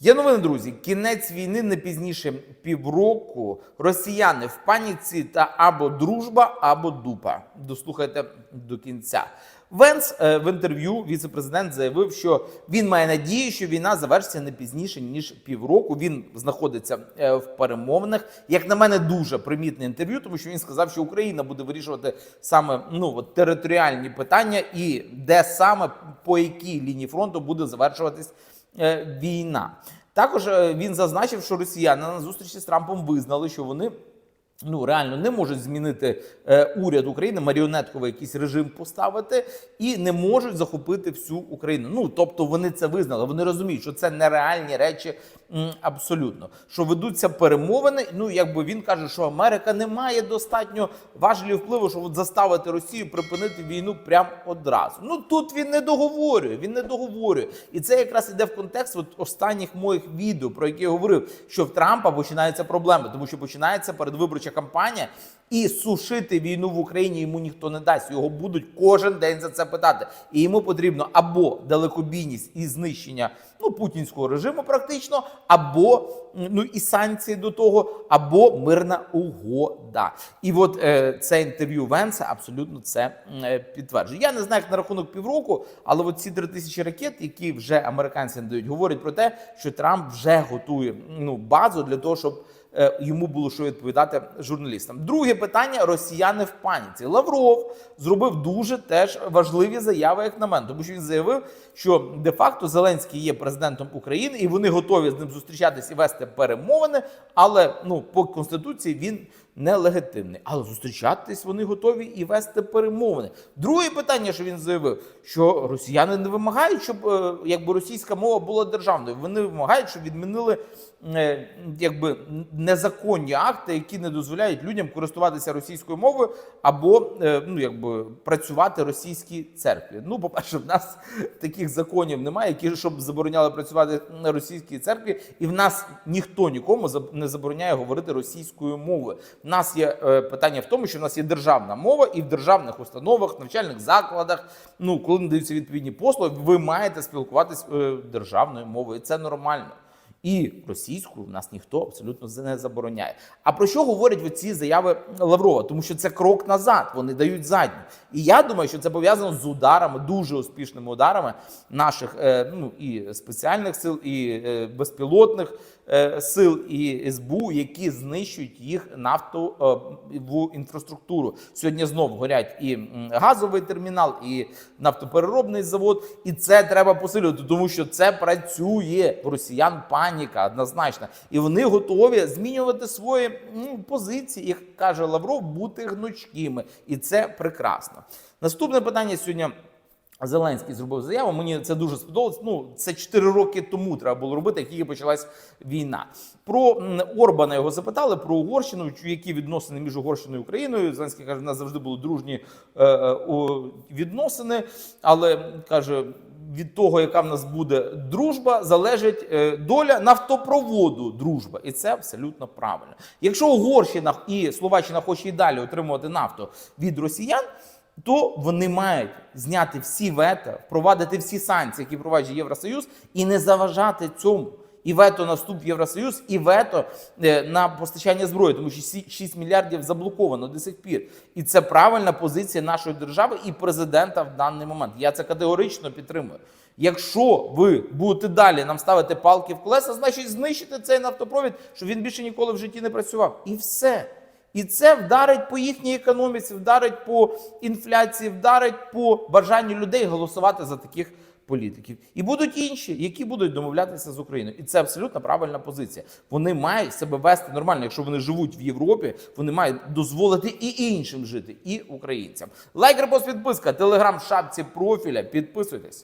Є новини, друзі. Кінець війни не пізніше півроку. Росіяни в паніці та або дружба, або дупа. Дослухайте до кінця. Венс е, в інтерв'ю віце-президент заявив, що він має надію, що війна завершиться не пізніше ніж півроку. Він знаходиться е, в перемовинах. Як на мене, дуже примітне інтерв'ю, тому що він сказав, що Україна буде вирішувати саме ну от, територіальні питання і де саме по якій лінії фронту буде завершуватись е, війна. Також він зазначив, що росіяни на зустрічі з Трампом визнали, що вони. Ну, реально не можуть змінити е, уряд України, маріонетковий якийсь режим поставити, і не можуть захопити всю Україну. Ну тобто вони це визнали. Вони розуміють, що це нереальні речі м, абсолютно. Що ведуться перемовини. Ну якби він каже, що Америка не має достатньо важелів впливу, щоб от заставити Росію припинити війну прямо одразу. Ну тут він не договорює. Він не договорює, і це якраз іде в контекст от останніх моїх відео, про які я говорив, що в Трампа починаються проблеми, тому що починається передвиборча кампанія, і сушити війну в Україні йому ніхто не дасть. Його будуть кожен день за це питати. І йому потрібно або далекобійність і знищення ну путінського режиму, практично, або ну і санкції до того, або мирна угода. І от е, це інтерв'ю Венса абсолютно це е, підтверджує. Я не знаю, як на рахунок півроку, але от ці три тисячі ракет, які вже американці надають, говорять про те, що Трамп вже готує ну базу для того, щоб йому було що відповідати журналістам. Друге питання: росіяни в паніці. Лавров зробив дуже теж важливі заяви, як на мене, тому що він заявив, що де-факто Зеленський є президентом України, і вони готові з ним зустрічатись і вести перемовини. Але ну по конституції він нелегітимний. Але зустрічатись вони готові і вести перемовини. Друге питання, що він заявив, що росіяни не вимагають, щоб е, якби російська мова була державною. Вони вимагають, щоб відмінили е, якби незаконні акти, які не дозволяють людям користуватися російською мовою або е, ну якби працювати російській церкві. Ну, по перше, в нас таких законів немає, які щоб забороняли працювати на російській церкві, і в нас ніхто нікому не забороняє говорити російською мовою. В нас є е, питання в тому, що в нас є державна мова, і в державних установах, навчальних закладах, ну коли надаються відповідні послуги, ви маєте спілкуватись е, державною мовою. Це нормально. І російську в нас ніхто абсолютно не забороняє. А про що говорять оці заяви Лаврова? Тому що це крок назад, вони дають задню. І я думаю, що це пов'язано з ударами, дуже успішними ударами наших е, ну і спеціальних сил, і е, безпілотних е, сил, і СБУ, які знищують їх нафтову інфраструктуру. Сьогодні знов горять і газовий термінал, і нафтопереробний завод. І це треба посилювати, тому що це працює росіян паніка однозначно. І вони готові змінювати свої ну, позиції, як каже Лавров, бути гнучкими. І це прекрасно. Наступне питання сьогодні. Зеленський зробив заяву. Мені це дуже сподобалось. Ну, це 4 роки тому треба було робити, як тільки почалась війна. Про Орбана його запитали про Угорщину, які відносини між Угорщиною і Україною. Зеленський каже, в нас завжди були дружні е, е, відносини, але каже. Від того, яка в нас буде дружба, залежить е, доля нафтопроводу дружба, і це абсолютно правильно. Якщо Угорщина і Словаччина хоче і далі отримувати нафту від росіян, то вони мають зняти всі вето, впровадити всі санкції, які впроваджує Євросоюз, і не заважати цьому. І вето на вступ в Євросоюз, і вето е, на постачання зброї, тому що сі- 6 мільярдів заблоковано до сих пір. І це правильна позиція нашої держави і президента в даний момент. Я це категорично підтримую. Якщо ви будете далі нам ставити палки в колеса, значить знищити цей нафтопровід, щоб він більше ніколи в житті не працював. І все. І це вдарить по їхній економіці, вдарить по інфляції, вдарить по бажанню людей голосувати за таких політиків. І будуть інші, які будуть домовлятися з Україною. І це абсолютно правильна позиція. Вони мають себе вести нормально. Якщо вони живуть в Європі, вони мають дозволити і іншим жити, і українцям. Лайк, репост, підписка, телеграм, шапці профіля. Підписуйтесь.